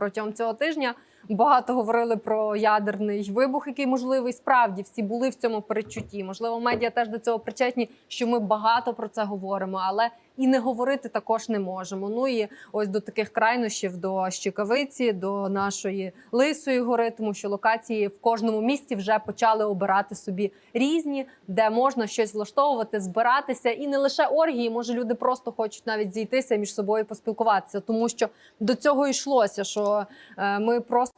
протягом цього тижня. Багато говорили про ядерний вибух, який можливий. Справді всі були в цьому передчутті. Можливо, медіа теж до цього причетні, що ми багато про це говоримо, але і не говорити також не можемо. Ну і ось до таких крайнощів, до Щекавиці, до нашої лисої гори, тому що локації в кожному місті вже почали обирати собі різні, де можна щось влаштовувати, збиратися, і не лише оргії. Може, люди просто хочуть навіть зійтися між собою поспілкуватися, тому що до цього йшлося, що е, ми просто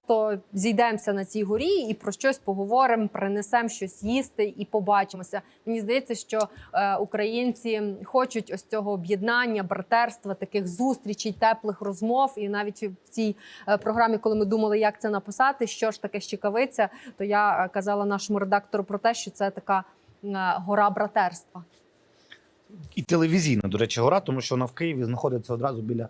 зійдемося на цій горі і про щось поговоримо, принесемо щось їсти і побачимося. Мені здається, що е, українці хочуть ось цього об'єднання, братерства, таких зустрічей, теплих розмов. І навіть в цій е, програмі, коли ми думали, як це написати, що ж таке щекавиця, то я е, казала нашому редактору про те, що це така гора братерства. І телевізійна, до речі, гора, тому що вона в Києві знаходиться одразу біля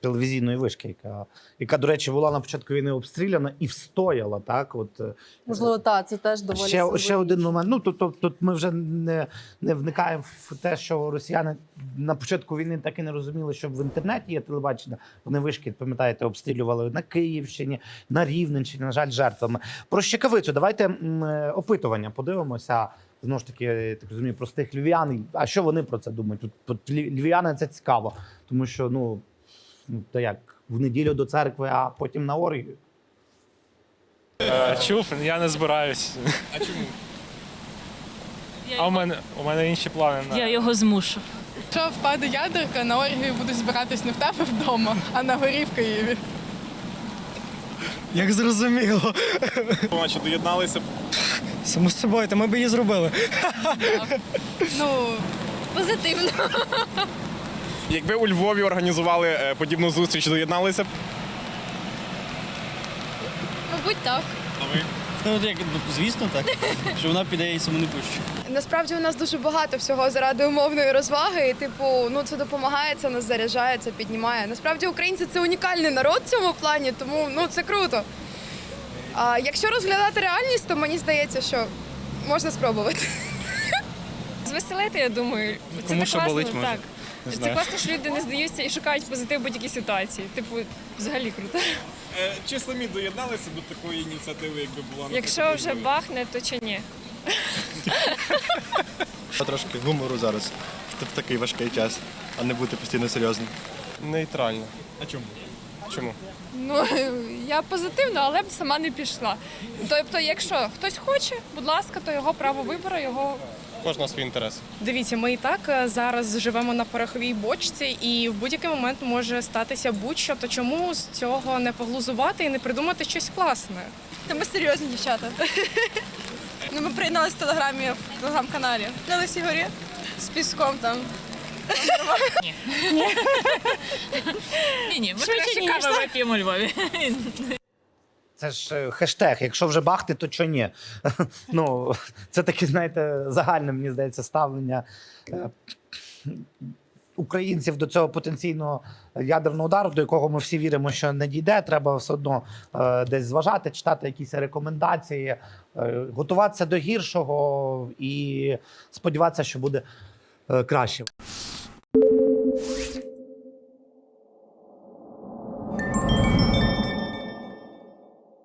телевізійної вишки, яка, яка, до речі, була на початку війни обстріляна і встояла. Так, от е, Можливо, та це теж доволі ще, ще один момент. Ну тут, тут, тут ми вже не, не вникаємо в те, що росіяни на початку війни так і не розуміли, що в інтернеті є телебачення. Вони вишки, пам'ятаєте, обстрілювали на Київщині, на Рівненщині, на жаль, жертвами. Про щекавицю. Давайте е, опитування подивимося. Знову ж таки, я так розумію, простих львів'ян. А що вони про це думають? Тут, львів'яни це цікаво, тому що ну то як в неділю до церкви, а потім на оргію. Е, Чув, я не збираюсь. А чому? А у мене у мене інші плани на Я його змушу. Якщо впаде ядерка, на оргію будуть збиратись не в тебе вдома, а на горі в Києві. Як зрозуміло. Наче доєдналися б. Само собою, та ми б її зробили. Ну, Позитивно. Якби у Львові організували е, подібну зустріч, доєдналися б. Мабуть, так. А ви? Ну, як, ну, звісно, так. Що вона піде і саму не пущу. Насправді у нас дуже багато всього заради умовної розваги. І, типу, ну це допомагає, це нас заряджає, це піднімає. Насправді українці це унікальний народ в цьому плані, тому ну це круто. А якщо розглядати реальність, то мені здається, що можна спробувати. Звеселити, я думаю. Це Кому так що класно, болить, може. так. Не Це знаю. класно, що люди не здаються і шукають позитив в будь-якій ситуації. Типу, взагалі круто. Е, Чи самі доєдналися до такої ініціативи, якби була Якщо вже бахне, то чи ні? Трошки гумору зараз в, в такий важкий час, а не бути постійно серйозним. нейтрально. А чому? Чому? Ну, я позитивно, але б сама не пішла. Тобто, якщо хтось хоче, будь ласка, то його право вибору, його Кожного свій інтерес. дивіться, ми і так е, зараз живемо на пороховій бочці, і в будь-який момент може статися будь-що. То чому з цього не поглузувати і не придумати щось класне? Та ми серйозні дівчата. Ну, ми приєдналися в телеграмі в телеграм-каналі. На Лисій горі з піском там. Ні, ні, ми краще кави вип'ємо у Львові. Це ж е, хештег. Якщо вже бахти, то чого ні? ну, це таке, знаєте, загальне, мені здається, ставлення е, українців до цього потенційного ядерного удару, до якого ми всі віримо, що не дійде. Треба все одно е, десь зважати, читати якісь рекомендації, готуватися до гіршого і сподіватися, що буде краще.